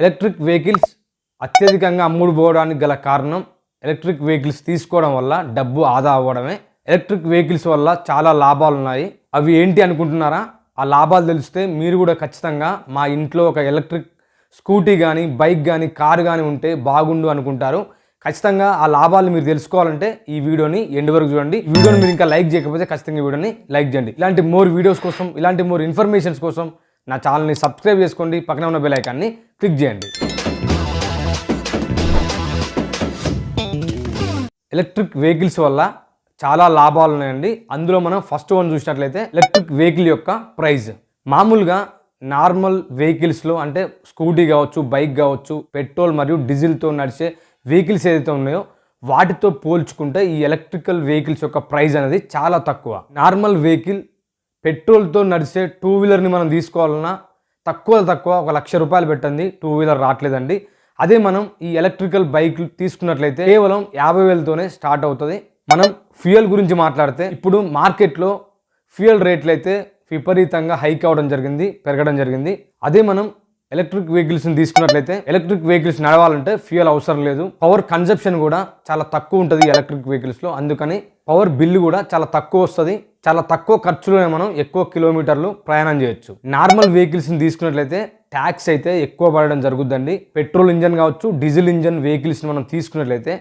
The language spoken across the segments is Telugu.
ఎలక్ట్రిక్ వెహికల్స్ అత్యధికంగా అమ్ముడు పోవడానికి గల కారణం ఎలక్ట్రిక్ వెహికల్స్ తీసుకోవడం వల్ల డబ్బు ఆదా అవ్వడమే. ఎలక్ట్రిక్ వెహికల్స్ వల్ల చాలా లాభాలు ఉన్నాయి అవి ఏంటి అనుకుంటున్నారా? ఆ లాభాలు తెలిస్తే మీరు కూడా ఖచ్చితంగా మా ఇంట్లో ఒక ఎలక్ట్రిక్ స్కూటీ కానీ బైక్ కానీ కారు కానీ ఉంటే బాగుండు అనుకుంటారు. ఖచ్చితంగా ఆ లాభాలు మీరు తెలుసుకోవాలంటే ఈ వీడియోని ఎండ్ వరకు చూడండి. వీడియోని మీరు ఇంకా లైక్ చేయకపోతే ఖచ్చితంగా ఈ వీడియోని లైక్ చేయండి. ఇలాంటి మోర్ వీడియోస్ కోసం ఇలాంటి మోర్ ఇన్ఫర్మేషన్స్ కోసం నా ఛానల్ని సబ్స్క్రైబ్ చేసుకోండి పక్కన ఉన్న బెల్ ఐకాన్ని క్లిక్ చేయండి. ఎలక్ట్రిక్ వెహికల్స్ వల్ల చాలా లాభాలు ఉన్నాయండి. అందులో మనం ఫస్ట్ వన్ చూసినట్లయితే ఎలక్ట్రిక్ వెహికల్ యొక్క ప్రైజ్ మామూలుగా నార్మల్ వెహికల్స్లో అంటే స్కూటీ కావచ్చు బైక్ కావచ్చు పెట్రోల్ మరియు డీజిల్తో నడిచే వెహికల్స్ ఏదైతే ఉన్నాయో వాటితో పోల్చుకుంటే ఈ ఎలక్ట్రికల్ వెహికల్స్ యొక్క ప్రైజ్ అనేది చాలా తక్కువ. నార్మల్ వెహికల్ పెట్రోల్తో నడిచే టూ వీలర్ని మనం తీసుకోవాలన్నా తక్కువ తక్కువ ఒక లక్ష రూపాయలు పెట్టండి. టూ వీలర్ రావట్లేదండి. అదే మనం ఈ ఎలక్ట్రికల్ బైక్ తీసుకున్నట్లయితే కేవలం యాభై వేలతోనే స్టార్ట్ అవుతుంది. మనం ఫ్యూయల్ గురించి మాట్లాడితే ఇప్పుడు మార్కెట్లో ఫ్యూయల్ రేట్లు అయితే విపరీతంగా హైక్ అవ్వడం జరిగింది పెరగడం జరిగింది. అదే మనం ఎలక్ట్రిక్ వెహికల్స్ని తీసుకున్నట్లయితే ఎలక్ట్రిక్ వెహికల్స్ నడవాలంటే ఫ్యూయల్ అవసరం లేదు. పవర్ కన్జప్షన్ కూడా చాలా తక్కువ ఉంటుంది ఎలక్ట్రిక్ వెహికల్స్లో. అందుకని పవర్ బిల్లు కూడా చాలా తక్కువ వస్తుంది. చాలా తక్కువ ఖర్చులోనే మనం ఎక్కువ కిలోమీటర్లు ప్రయాణం చేయొచ్చు. నార్మల్ వెహికల్స్ని తీసుకున్నట్లయితే ట్యాక్స్ అయితే ఎక్కువ పడడం జరుగుద్దండి. పెట్రోల్ ఇంజన్ కావచ్చు డీజిల్ ఇంజన్ వెహికల్స్ని మనం తీసుకున్నట్లయితే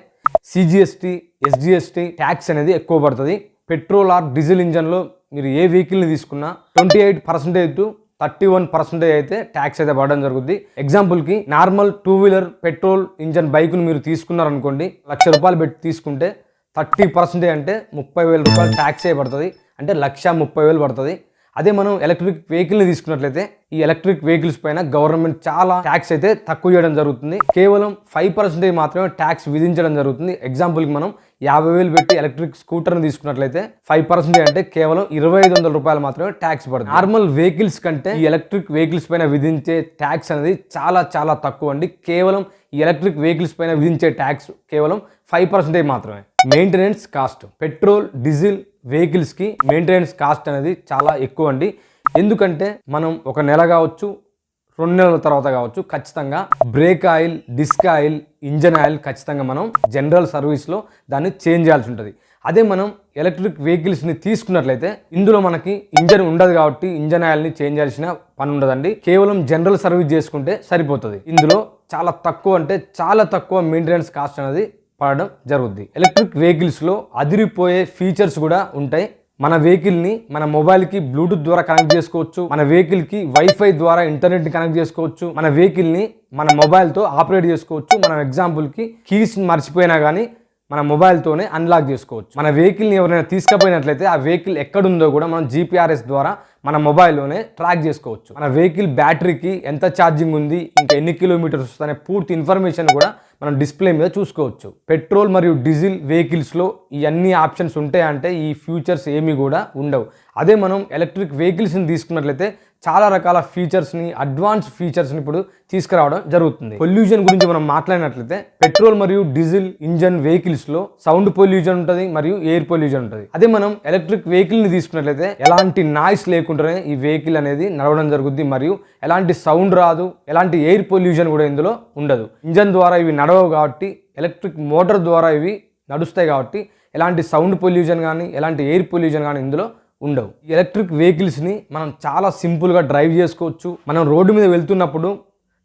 సిజిఎస్టీ ఎస్జిఎస్టీ ట్యాక్స్ అనేది ఎక్కువ పడుతుంది. పెట్రోల్ ఆర్ డీజిల్ ఇంజన్లో మీరు ఏ వెహికల్ని తీసుకున్నా twenty eight percentage to thirty one percentage అయితే ట్యాక్స్ అయితే పడడం జరుగుద్ది. ఎగ్జాంపుల్కి normal two wheeler petrol engine బైక్ను మీరు తీసుకున్నారనుకోండి లక్ష రూపాయలు పెట్టి తీసుకుంటే థర్టీ పర్సెంటేజ్ అంటే ముప్పై వేల రూపాయలు ట్యాక్స్ పడుతుంది. అంటే లక్ష ముప్పై వేలు పడుతుంది. అదే మనం ఎలక్ట్రిక్ వెహికల్ని తీసుకున్నట్లయితే ఈ ఎలక్ట్రిక్ వెహికల్స్ పైన గవర్నమెంట్ చాలా ట్యాక్స్ అయితే తక్కువ చేయడం జరుగుతుంది. కేవలం ఫైవ్ పర్సెంటేజ్ మాత్రమే ట్యాక్స్ విధించడం జరుగుతుంది. ఎగ్జాంపుల్కి మనం యాభై వేలు పెట్టి ఎలక్ట్రిక్ స్కూటర్ని తీసుకున్నట్లయితే ఫైవ్ పర్సెంటేజ్ అంటే కేవలం ఇరవై ఐదు వందల రూపాయలు మాత్రమే ట్యాక్స్ పడుతుంది. నార్మల్ వెహికల్స్ కంటే ఈ ఎలక్ట్రిక్ వెహికల్స్ పైన విధించే ట్యాక్స్ అనేది చాలా చాలా తక్కువ అండి. కేవలం ఈ ఎలక్ట్రిక్ వెహికల్స్ పైన విధించే ట్యాక్స్ కేవలం ఫైవ్ పర్సెంటేజ్ మాత్రమే. మెయింటెనెన్స్ కాస్ట్ పెట్రోల్ డీజిల్ వెహికల్స్కి మెయింటెనెన్స్ కాస్ట్ అనేది చాలా ఎక్కువ అండి. ఎందుకంటే మనం ఒక నెల కావచ్చు రెండు నెలల తర్వాత కావచ్చు ఖచ్చితంగా brake oil disc oil engine oil ఖచ్చితంగా మనం జనరల్ సర్వీస్లో దాన్ని చేంజ్ చేయాల్సి ఉంటుంది. అదే మనం ఎలక్ట్రిక్ వెహికల్స్ని తీసుకున్నట్లయితే ఇందులో మనకి ఇంజన్ ఉండదు కాబట్టి ఇంజన్ ఆయిల్ని చేంజ్ చేయాల్సిన పని ఉండదండి. కేవలం జనరల్ సర్వీస్ చేసుకుంటే సరిపోతుంది. ఇందులో చాలా తక్కువ అంటే చాలా తక్కువ మెయింటెనెన్స్ కాస్ట్ అనేది పడడం జరుగుద్ది. ఎలక్ట్రిక్ వెహికల్స్లో అదిరిపోయే ఫీచర్స్ కూడా ఉంటాయి. మన వెహికల్ని మన మొబైల్కి బ్లూటూత్ ద్వారా కనెక్ట్ చేసుకోవచ్చు. మన వెహికల్కి వైఫై ద్వారా ఇంటర్నెట్ని కనెక్ట్ చేసుకోవచ్చు. మన వెహికల్ని మన మొబైల్తో ఆపరేట్ చేసుకోవచ్చు. మనం ఎగ్జాంపుల్కి కీస్ మర్చిపోయినా కానీ మన మొబైల్తోనే అన్లాక్ చేసుకోవచ్చు. మన వెహికల్ని ఎవరైనా తీసుకుపోయినట్లయితే ఆ వెహికల్ ఎక్కడుందో కూడా మనం జీపీఆర్ఎస్ ద్వారా మన మొబైల్లోనే ట్రాక్ చేసుకోవచ్చు. మన వెహికల్ బ్యాటరీకి ఎంత ఛార్జింగ్ ఉంది ఇంకా ఎన్ని కిలోమీటర్స్ వస్తుందనే పూర్తి ఇన్ఫర్మేషన్ కూడా మనం డిస్ప్లే మీద చూసుకోవచ్చు. పెట్రోల్ మరియు డీజిల్ వెహికల్స్లో ఈ అన్ని ఆప్షన్స్ ఉంటాయంటే ఈ ఫ్యూచర్స్ ఏమీ కూడా ఉండవు. అదే మనం ఎలక్ట్రిక్ వెహికల్స్ని తీసుకున్నట్లయితే చాలా రకాల ఫీచర్స్ని అడ్వాన్స్ ఫీచర్స్ని ఇప్పుడు తీసుకురావడం జరుగుతుంది. పొల్యూషన్ గురించి మనం మాట్లాడినట్లయితే పెట్రోల్ మరియు డీజిల్ ఇంజన్ వెహికల్స్లో సౌండ్ పొల్యూషన్ ఉంటుంది మరియు ఎయిర్ పొల్యూషన్ ఉంటుంది. అదే మనం ఎలక్ట్రిక్ వెహికల్ని తీసుకున్నట్లయితే ఎలాంటి నాయిస్ లేకుండానే ఈ వెహికల్ అనేది నడవడం జరుగుద్ది మరియు ఎలాంటి సౌండ్ రాదు ఎలాంటి ఎయిర్ పొల్యూషన్ కూడా ఇందులో ఉండదు. ఇంజన్ ద్వారా ఇవి నడవవు కాబట్టి ఎలక్ట్రిక్ మోటార్ ద్వారా ఇవి నడుస్తాయి కాబట్టి ఎలాంటి సౌండ్ పొల్యూషన్ కానీ ఎలాంటి ఎయిర్ పొల్యూషన్ కానీ ఇందులో ఉండవు. ఎలక్ట్రిక్ వెహికల్స్ని మనం చాలా సింపుల్గా డ్రైవ్ చేసుకోవచ్చు. మనం రోడ్డు మీద వెళ్తున్నప్పుడు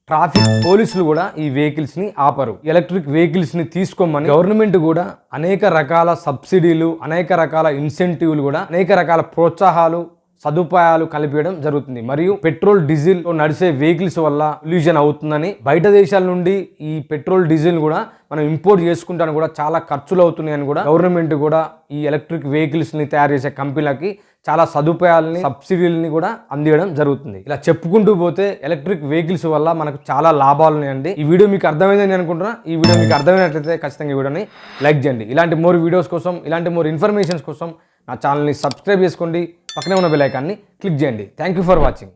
ట్రాఫిక్ పోలీసులు కూడా ఈ వెహికల్స్ని ఆపరు. ఎలక్ట్రిక్ వెహికల్స్ని తీసుకోమని గవర్నమెంట్ కూడా అనేక రకాల సబ్సిడీలు అనేక రకాల ఇన్సెంటివ్లు కూడా అనేక రకాల ప్రోత్సాహాలు సదుపాయాలు కల్పించడం జరుగుతుంది. మరియు పెట్రోల్ డీజిల్ నడిచే వెహికల్స్ వల్ల పొల్యూషన్ అవుతుందని బయట దేశాల నుండి ఈ పెట్రోల్ డీజిల్ కూడా మనం ఇంపోర్ట్ చేసుకుంటాను కూడా చాలా ఖర్చులు అవుతున్నాయని కూడా గవర్నమెంట్ కూడా ఈ ఎలక్ట్రిక్ వెహికల్స్ని తయారు చేసే కంపెనీలకి చాలా సదుపాయాలని సబ్సిడీలని కూడా అందియడం జరుగుతుంది. ఇలా చెప్పుకుంటూ పోతే ఎలక్ట్రిక్ వెహికల్స్ వల్ల మనకు చాలా లాభాలు ఉన్నాయండి. ఈ వీడియో మీకు అర్థమైందని అనుకుంటున్నా. ఈ వీడియో మీకు అర్థమైనట్లయితే ఖచ్చితంగా ఈ వీడియోని లైక్ చేయండి. ఇలాంటి మోర్ వీడియోస్ కోసం ఇలాంటి మోర్ ఇన్ఫర్మేషన్స్ కోసం నా ఛానల్ని సబ్స్క్రైబ్ చేసుకోండి. పక్కనే ఉన్న బెల్ ఐకాన్ని క్లిక్ చేయండి. Thank you for watching